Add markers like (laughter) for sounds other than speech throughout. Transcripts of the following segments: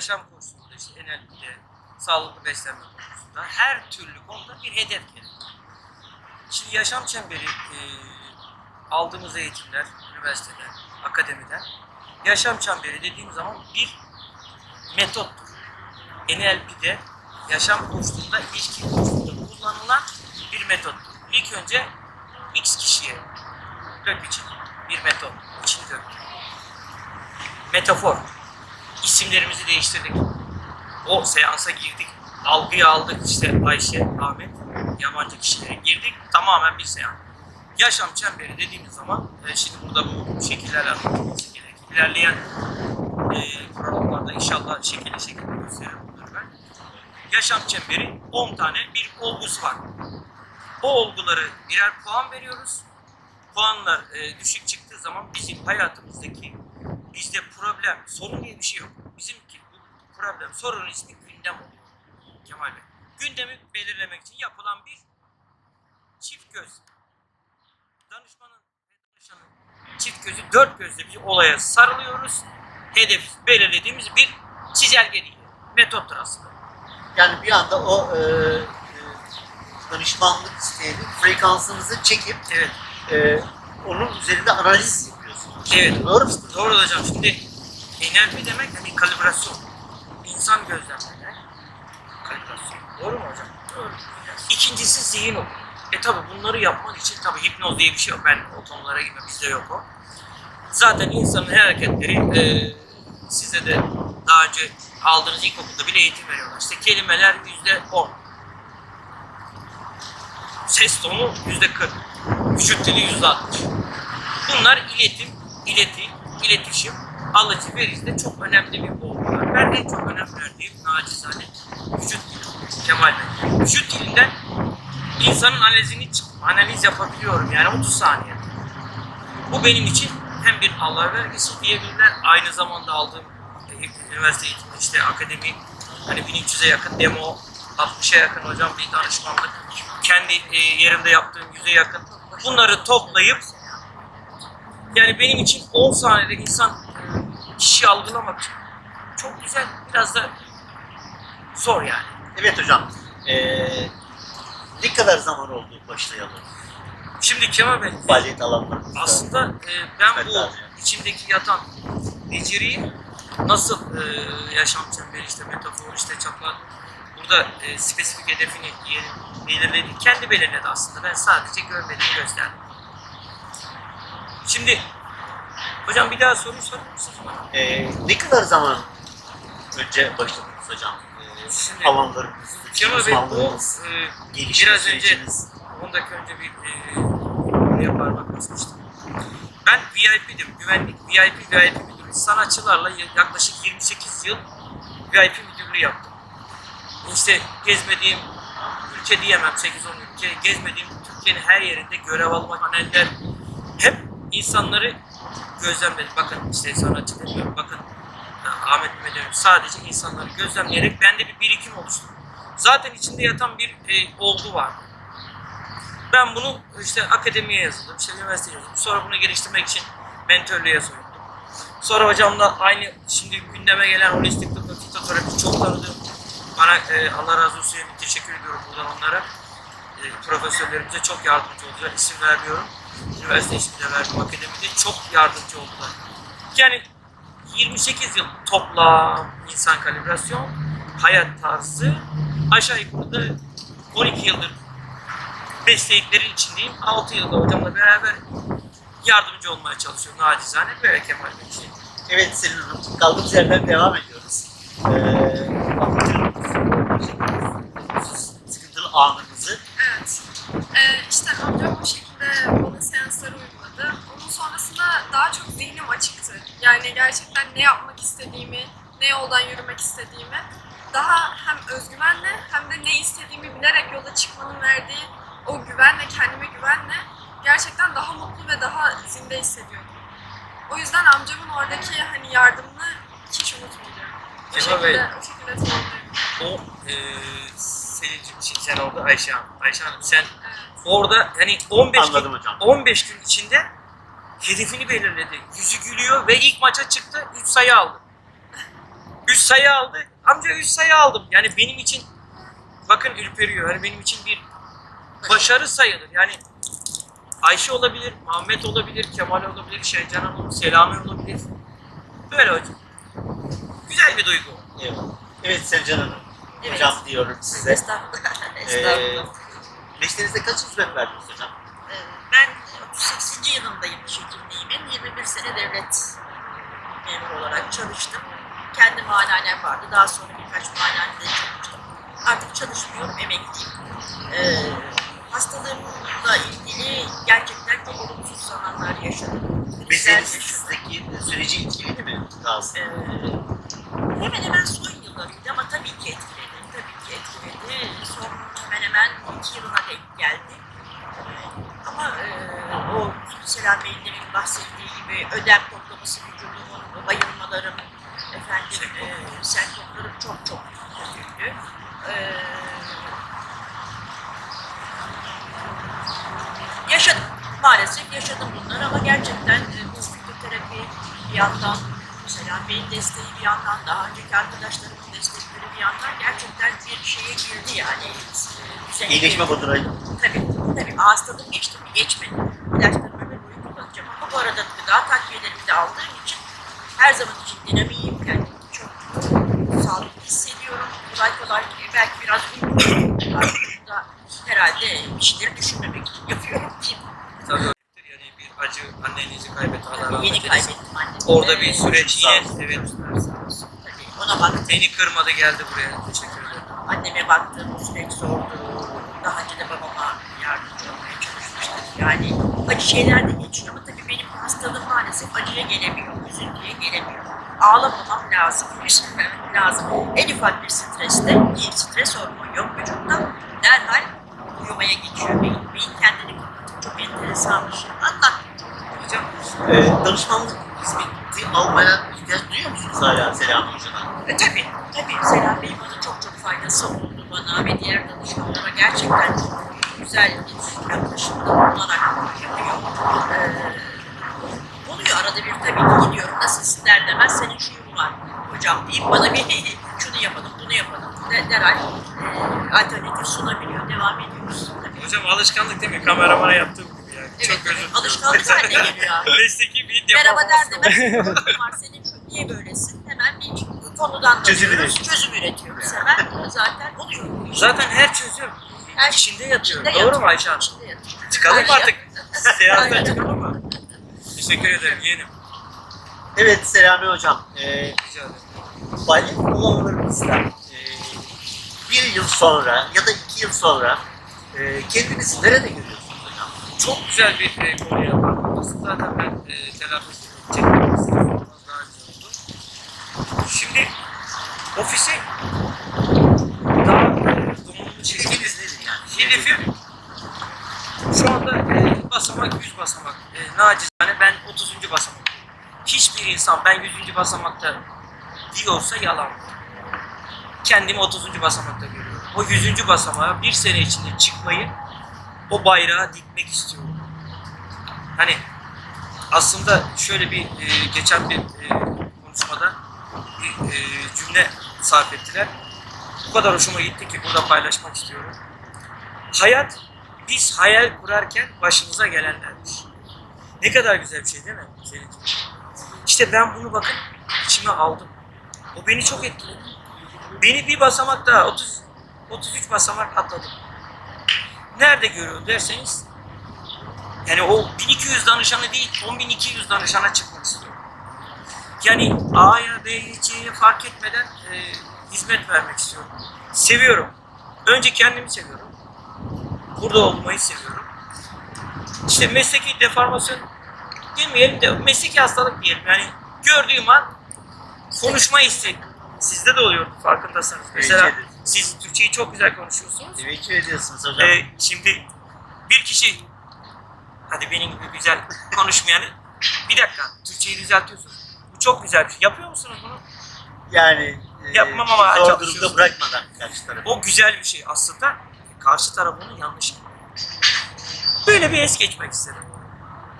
yaşam koşulunda işte NLP'de, sağlıklı beslenme konusunda her türlü konuda bir hedef gelir. Şimdi yaşam çemberi e, aldığımız eğitimler, üniversiteden, akademiden, yaşam çemberi dediğim zaman bir metottur. NLP'de yaşam koşulunda, ilişki koşulunda kullanılan bir metottur. İlk önce X kişiye dök için bir metot, için dök. Metafor. İsimlerimizi değiştirdik. O seansa girdik. Algıyı aldık işte Ayşe, Ahmet, yabancı kişilere girdik. Tamamen bir seans. Yaşam çemberi dediğimiz zaman e, şimdi burada bu şekillerle anlatılması gerek. İlerleyen e, programlarda inşallah şekilli şekilde gösteririm ben. Yaşam çemberi 10 tane bir olgusu var. O olguları birer puan veriyoruz. Puanlar e, düşük çıktığı zaman bizim hayatımızdaki bizde problem, sorun diye bir şey yok. Bizimki bu problem, sorunun ismi gündem oluyor. Kemal Bey. Gündemi belirlemek için yapılan bir çift göz. Danışmanın ve danışanın çift gözü dört gözle bir olaya sarılıyoruz. Hedef belirlediğimiz bir çizelge değil. Metottur aslında. Yani bir anda o e, e, danışmanlık isteyenin frekansınızı çekip Evet. e, onun üzerinde analiz. Evet. Doğru? Doğru hocam. Şimdi NLP demek hani kalibrasyon. İnsan gözlemleme. Kalibrasyon. Doğru mu hocam? Doğru. İkincisi zihin okuma. E tabi bunları yapmak için tabi hipnoz diye bir şey yok. Ben o konulara girmem. Bizde yok o. Zaten insanın hareketleri e, size de daha önce aldığınız ilkokulda bile eğitim veriyorlar. İşte kelimeler yüzde on. Ses tonu yüzde kırk. Vücut dili yüzde altmış. Bunlar iletim, ileti, iletişim, alıcı vericide çok önemli bir olgular. Ben en çok önem verdiğim nacizane vücut dili. Kemal Bey. Vücut dilinden insanın analizini analiz yapabiliyorum yani 30 saniye. Bu benim için hem bir Allah vergisi diyebilirler aynı zamanda aldığım e, üniversite eğitimi işte akademi hani 1300'e yakın demo 60'a yakın hocam bir danışmanlık kendi e, yerimde yaptığım 100'e yakın bunları toplayıp yani benim için 10 saniyede insan kişi algılamak çok güzel biraz da zor yani. Evet hocam. E, ne kadar zaman oldu başlayalı? Şimdi Kemal Bey Faaliyet alanlarınızda. Aslında e, ben bu Hatta- içimdeki yatan beceriyi nasıl e, yaşam çemberi işte metafor işte çaplar burada e, spesifik hedefini diyelim belirledi. Kendi belirledi aslında. Ben sadece görmediğimi gösterdim. Şimdi hocam bir daha soru sorar mısınız bana? E, ne kadar zaman önce başladınız hocam? E, Şimdi- alanlarınız, Kemal Bey bu uzmanlığınız, e, gelişim biraz önce süreciniz. 10 dakika önce bir e, konuya parmak basmıştım. Ben VIP'dim. Güvenlik VIP VIP müdürü. Sanatçılarla yaklaşık 28 yıl VIP müdürlüğü yaptım. İşte gezmediğim ülke diyemem 8-10 ülke. Gezmediğim Türkiye'nin her yerinde görev alma paneller hep insanları gözlemledim. Bakın işte sanatçı demiyorum. Bakın Ahmet Mehmet demiyorum. Sadece insanları gözlemleyerek bende bir birikim oluştu. Zaten içinde yatan bir e, olgu var. Ben bunu işte akademiye yazıldım, işte üniversiteye yazıldım. Sonra bunu geliştirmek için mentörlüğe soyundum. Sonra hocamla aynı şimdi gündeme gelen holistik tıp fitoterapi çok tanıdım. Bana e, Allah razı olsun teşekkür ediyorum buradan onlara. E, profesörlerimize çok yardımcı oldular. İsim vermiyorum. Üniversite ismi de verdim. Akademide çok yardımcı oldular. Yani 28 yıl toplam insan kalibrasyon, hayat tarzı aşağı yukarı da 12 yıldır mesleklerin içindeyim. 6 yılda hocamla beraber yardımcı olmaya çalışıyorum nacizane böyle Kemal Bey. Evet Selin Hanım, kaldığımız yerden devam ediyoruz. Ee, sıkıntılı anınızı. Amcam o şekilde bana seansları uyguladı. Onun sonrasında daha çok zihnim açıktı. Yani gerçekten ne yapmak istediğimi, ne yoldan yürümek istediğimi daha hem özgüvenle hem de ne istediğimi bilerek yola çıkmanın verdiği o güvenle, kendime güvenle gerçekten daha mutlu ve daha zinde hissediyordum. O yüzden amcamın oradaki hani yardımını hiç unutmayacağım. O Bey. o şekilde tamamlıyorum. O e, Selin'cim şimdi sen orada Ayşe Hanım. Ayşe Hanım sen Evet. Orada hani 15 Anladım gün, hocam. 15 gün içinde hedefini belirledi. Yüzü gülüyor ve ilk maça çıktı 3 sayı aldı. 3 sayı aldı. Amca 3 sayı aldım. Yani benim için bakın ürperiyor. Yani benim için bir başarı sayılır. Yani Ayşe olabilir, Muhammed olabilir, Kemal olabilir, Şencan Hanım, Selami olabilir. Böyle hocam. Güzel bir duygu. Eyvallah. Evet Sencan Hanım. Evet. Hocam diyorum size. Estağfurullah. (laughs) Ee, Estağfurullah. Mesleğinizde kaç hizmet verdiniz hocam? Ee, ben 38. yılındayım hekimliğimin. 21 sene devlet memuru olarak çalıştım. Kendi muayenehanem vardı. Daha sonra birkaç muayenehanede çalıştım. Artık çalışmıyorum, emekliyim. Ee, hastalığımla ilgili gerçekten çok olumsuz zamanlar yaşadım. Yaşadım. sizdeki süreci etkiledi mi? Ee, hemen hemen son yıllarıydı ama 2002 yılına denk geldi. Ee, ama e, o mesela Bey'in bahsettiği gibi ödem toplaması vücudumun, bayılmalarım, efendim e, semptomlarım çok çok kötüydü. E, ee, yaşadım. Maalesef yaşadım bunları ama gerçekten e, bu psikoterapi bir yandan mesela beyin desteği bir yandan daha önceki arkadaşlarımın destekleri bir yandan gerçekten bir şeye girdi yani düzene İyileşme badırayı. Tabii, tabii. Hastalığım geçti mi? Geçmedi. İlaçlarımı ömür boyu kullanacağım. Ama bu arada gıda takviyelerimi de aldığım için her zaman için dinamiyim. Kendimi çok sağlıklı hissediyorum. Kolay kolay belki biraz da herhalde bir şeyleri düşünmemek için yapıyorum ki. Tabii yani bir acı annenizi kaybetti. Allah Yeni kaybettim annemi. Orada bir süreç yine evet. Tabii ona baktım. Beni kırmadı geldi buraya. Teşekkür ederim. Anneme baktım, o süreç zordu. Daha önce de babama yardımcı olmaya çalışmıştık. Yani acı şeyler de geçiyor ama tabii benim hastalığım maalesef acıya gelemiyor, üzüntüye gelemiyor. Ağlamamam lazım, üzülmemem lazım. En ufak bir streste, bir stres hormonu yok vücutta, derhal uyumaya geçiyor beyin. Beyin kendini kapatıyor. Çok enteresan bir şey. Anlat. Hocam Ee, danışmanlık hizmeti almaya ihtiyaç duyuyor musunuz hala Selami Hoca'dan? E, tabii, tabii. Selam Bey'in bana çok çok faydası oldu bana ve diğer danışmanlara gerçekten çok güzel bir yaklaşımda bulunarak yapıyor. Ee, oluyor arada bir tabii ki gidiyorum. Nasılsın der demez senin şuyun var hocam deyip bana bir (laughs) şunu yapalım, bunu yapalım. De, derhal e, alternatif sunabiliyor. Devam ediyoruz. Tabii. hocam alışkanlık değil mi? Kameramana yaptığım gibi yani. Evet, Çok evet. özür dilerim. Alışkanlık haline geliyor. (laughs) Mesleki bir Merhaba der deformasyon. demez. "Sorunun var senin niye böylesin? Hemen bir konudan Çözüm üretiyoruz. Çözüm üretiyoruz hemen. Zaten oluyor. Zaten her çözüm Her içinde yatıyor. içinde Doğru yatıyor, mu Ayşe Hanım? içinde yatıyor. Çıkalım Ayşe- artık. (laughs) Seyahatten Aynen. çıkalım mı? Teşekkür ederim yeğenim. Evet Selami Hocam. Ee, Rica ederim. balet olanlarınızda e, bir yıl sonra ya da iki yıl sonra e, kendinizi nerede görüyorsunuz hocam? Çok güzel bir e, konuya parmaklasın. Zaten ben e, telaffuz edecektim. Siz sormanız daha güzel oldu. Şimdi ofise daha donanımlı çeşitli? Hedefim şu anda e, basamak 100 basamak. E, nacizane ben 30. basamak. Hiçbir insan ben 100. basamakta diyorsa yalan. Kendimi 30. basamakta görüyorum. O 100. basamağa bir sene içinde çıkmayı o bayrağı dikmek istiyorum. Hani aslında şöyle bir e, geçen bir e, konuşmada bir e, cümle sarf ettiler. Bu kadar hoşuma gitti ki burada paylaşmak istiyorum. Hayat biz hayal kurarken başımıza gelenlerdir. Ne kadar güzel bir şey değil mi? Senin İşte ben bunu bakın içime aldım. O beni çok etkiledi. Beni bir basamak daha 30 33 basamak atladım. Nerede görüyorum derseniz yani o 1200 danışanı değil 10.200 danışana çıkmak istiyorum. Yani A'ya B'ye C'ye fark etmeden e, hizmet vermek istiyorum. Seviyorum. Önce kendimi seviyorum. Burada olmayı seviyorum. İşte mesleki deformasyon demeyelim de mesleki hastalık diyelim. Yani gördüğüm an konuşma isteği. Sizde de oluyor farkındasınız. Mesela siz Türkçeyi çok güzel konuşuyorsunuz. Teveccüh ediyorsunuz hocam. Ee, şimdi bir kişi hadi benim gibi güzel konuşmayanı bir dakika Türkçeyi düzeltiyorsunuz. Çok güzel bir şey. Yapıyor musunuz bunu? Yani e, Yapmamaya zor çalışıyorsun. durumda bırakmadan karşı tarafı. O güzel bir şey. Aslında karşı taraf onu yanlış anlıyor. Böyle bir es geçmek istedim.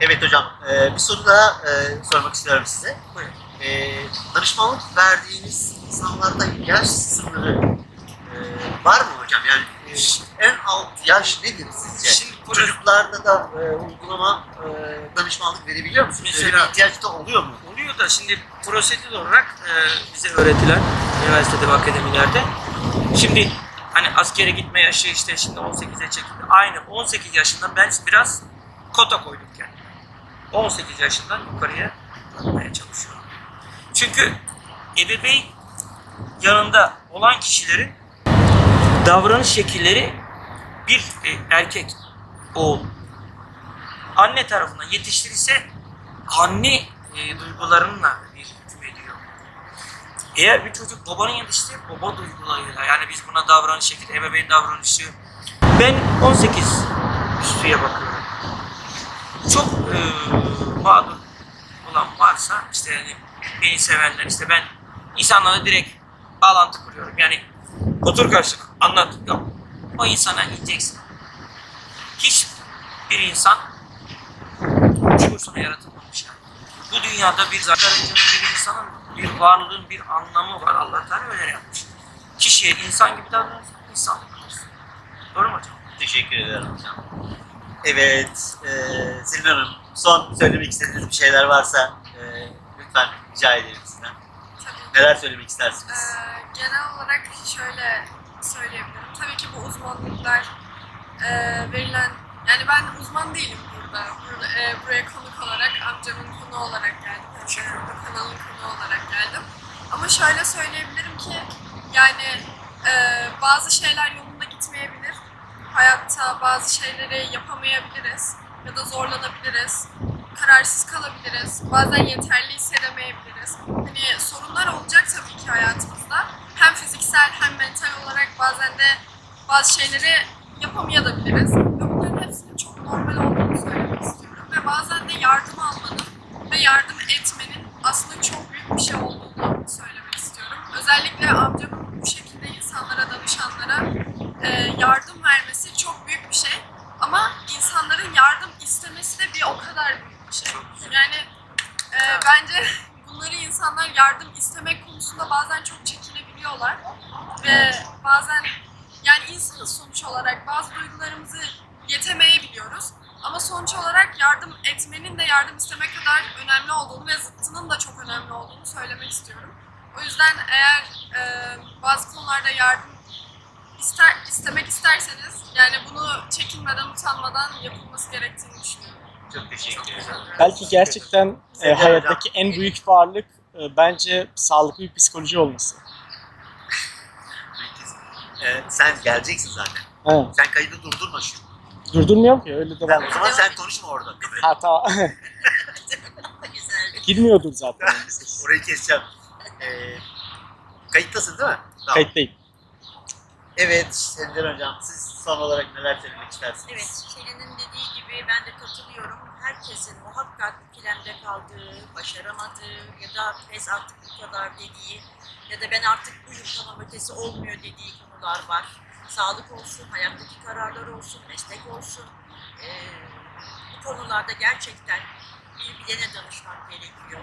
Evet hocam, e, bir soru daha e, sormak istiyorum size. Buyurun. E, danışmanlık verdiğiniz insanlarda yaş sınırı e, var mı hocam? Yani en alt yaş nedir sizce? Şimdi burası- Çocuklarda da e, uygulama e, danışmanlık verebiliyor musunuz? Mesela, Mesela- bir ihtiyaç da oluyor mu? Oluyor da şimdi prosedür olarak e, bize öğretilen üniversitede ve akademilerde şimdi hani askere gitme yaşı işte şimdi 18'e çekildi. Aynı 18 yaşından ben biraz kota koydum kendime. 18 yaşından yukarıya bakmaya çalışıyorum. Çünkü ebeveyn yanında olan kişilerin davranış şekilleri bir e, erkek oğul anne tarafından yetiştirirse anne e, duygularınla bir hüküm ediyor. Eğer bir çocuk babanın yetiştiği baba duygularıyla yani biz buna davranış şekli, ebeveyn davranışı ben 18 üstüye bakıyorum. Çok e, mağdur olan varsa işte yani beni sevenler işte ben insanlarla direkt bağlantı kuruyorum. Yani otur karşılık anlat. Yok. O insana ineceksin. Hiç bir insan üç kursuna yaratılmamış yani. Bu dünyada bir zakarıncının bir insanın bir varlığın bir anlamı var. Allah Teala öyle yapmış. Kişiye insan gibi davranırsan insan. Doğru mu hocam? Teşekkür ederim hocam. Evet, e, Selin Hanım, son söylemek istediğiniz bir şeyler varsa e, lütfen rica ederim. Neler söylemek istersiniz? Ee, genel olarak şöyle söyleyebilirim. Tabii ki bu uzmanlıklar e, verilen, yani ben uzman değilim burada. burada e, buraya konuk olarak, amcamın konu olarak geldim. Bu kanalın konu olarak geldim. Ama şöyle söyleyebilirim ki, yani e, bazı şeyler yolunda gitmeyebilir. Hayatta bazı şeyleri yapamayabiliriz ya da zorlanabiliriz. Kararsız kalabiliriz. Bazen yeterli hissedemeyebiliriz. Hani sorunlar olacak tabii ki hayatımızda. Hem fiziksel hem mental olarak bazen de bazı şeyleri yapamayabiliriz. Ve bunların hepsinin çok normal olduğunu söylemek istiyorum. Ve bazen de yardım almanın ve yardım etmenin aslında çok büyük bir şey olduğunu söylemek istiyorum. Özellikle amcamın bu şekilde insanlara, danışanlara e, yardım vermesi çok büyük bir şey. Ama insanların yardım istemesi de bir o kadar büyük bir şey. Yani e, bence bunları insanlar yardım istemek konusunda bazen çok çekinebiliyorlar. Ve bazen yani insanız sonuç olarak bazı duygularımızı yetemeyebiliyoruz. Ama sonuç olarak etmenin de yardım isteme kadar önemli olduğunu ve zıttının da çok önemli olduğunu söylemek istiyorum. O yüzden eğer e, bazı konularda yardım ister, istemek isterseniz yani bunu çekinmeden, utanmadan yapılması gerektiğini düşünüyorum. Çok teşekkür ederim. Belki gerçekten e, hayattaki en büyük varlık e, bence sağlıklı bir psikoloji olması. E, sen geleceksin zaten. Evet. Sen kaydı durdurma şu. Durdurmuyorum ki öyle Sen, devam o zaman sen konuşma orada. Ha tamam. (laughs) (laughs) Güzel. Girmiyordur zaten. Orayı keseceğim. E, kayıttasın değil mi? Tamam. Kayıttayım. Evet, Sender Hocam siz son olarak neler söylemek istersiniz? Evet, Şelin'in dediği gibi ben de katılıyorum. Herkesin muhakkak ikilemde kaldığı, başaramadığı ya da pes artık bu kadar dediği ya da ben artık buyum tamam ötesi olmuyor dediği konular var. Sağlık olsun, hayattaki kararlar olsun, meslek olsun. Ee, bu konularda gerçekten bir bilene danışmak gerekiyor.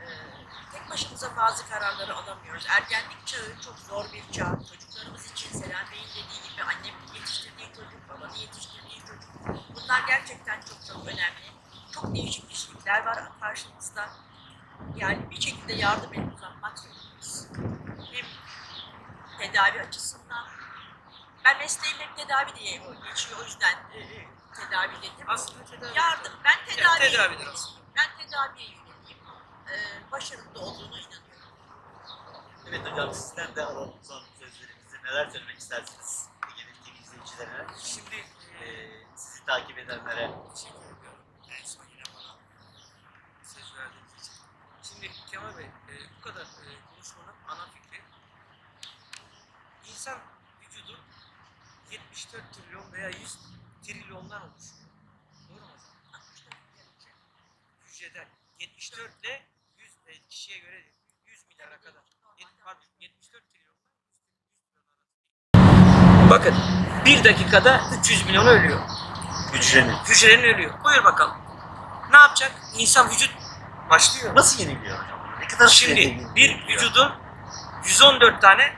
Ee, tek başımıza bazı kararları alamıyoruz. Ergenlik çağı çok zor bir çağ. Çocuklarımız için Selen Bey'in dediği gibi annemin yetiştirdiği çocuk, babanın yetiştirdiği çocuk. Bunlar gerçekten çok çok önemli. Çok değişik kişilikler var karşımızda. Yani bir şekilde yardım el uzatmak zorundayız. Hem tedavi açısından. Ben mesleğim hep tedavi diye geçiyor. O yüzden e, e, tedavi dedim. Aslında tedavi. Yardım. Ben Yani tedaviye tedavidir aslında. Ben tedaviye yöneliyim. Ee, başarılı olduğuna inanıyorum. Evet hocam sizden de alalım son sözlerinizi. Neler söylemek istersiniz? Ege'nin TV izleyicilerine, Şimdi e, sizi takip edenlere. teşekkür ediyorum. En son yine bana söz verdiğiniz için. Şimdi Kemal Bey, e, bu kadar e, konuşmanın ana fikri insan 74 trilyon veya 100 trilyondan oluşuyor. Doğru mu hocam? Hücreden 74 ile 100 e, kişiye göre 100 milyara kadar. Yet- Pardon 74 trilyon. Bakın bir dakikada 300 milyon ölüyor. Hücrenin. Hücrenin ölüyor. Buyur bakalım. Ne yapacak? İnsan vücut başlıyor. Nasıl yeniliyor hocam? Ne kadar Şimdi bir vücudun 114 tane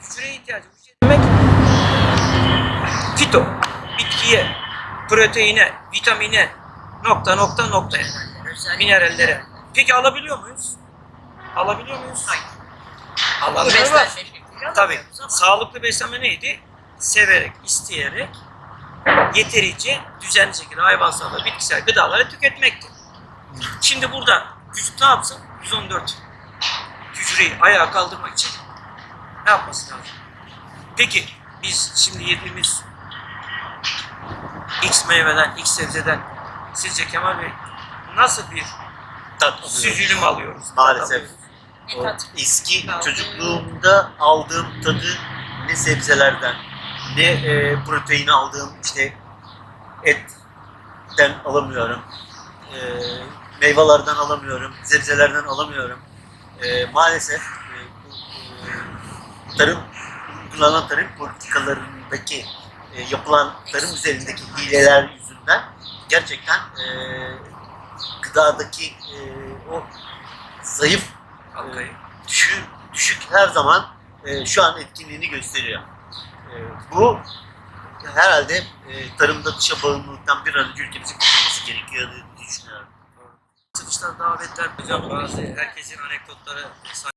hücreye ihtiyacı. Hücre demek fito, bitkiye, proteine, vitamine, nokta nokta nokta minerallere. Peki alabiliyor muyuz? Alabiliyor muyuz? Hayır. Şekli Tabii. Sağlıklı beslenme neydi? Severek, isteyerek, yeterince düzenli şekilde hayvansal ve bitkisel gıdaları tüketmekti. Şimdi burada vücut ne yapsın? 114 hücreyi ayağa kaldırmak için ne yapması lazım? Peki biz şimdi yediğimiz X meyveden, X sebzeden sizce Kemal Bey nasıl bir Tat alıyor. süzülüm alıyoruz? Maalesef. O eski çocukluğumda aldığım tadı ne sebzelerden ne e, protein aldığım işte etten alamıyorum. E, meyvelerden alamıyorum. Sebzelerden alamıyorum. E, maalesef e, e, tarım uygulanan tarım politikalarındaki e, yapılan tarım üzerindeki hileler yüzünden gerçekten e, gıdadaki e, o zayıf Halkayı. düşük, düşük her zaman e, şu an etkinliğini gösteriyor. E, bu herhalde e, tarımda dışa bağımlılıktan bir an önce ülkemizin kurtulması gerekiyor diye düşünüyorum. Açılışlar, davetler, hocam bazı herkesin anekdotları.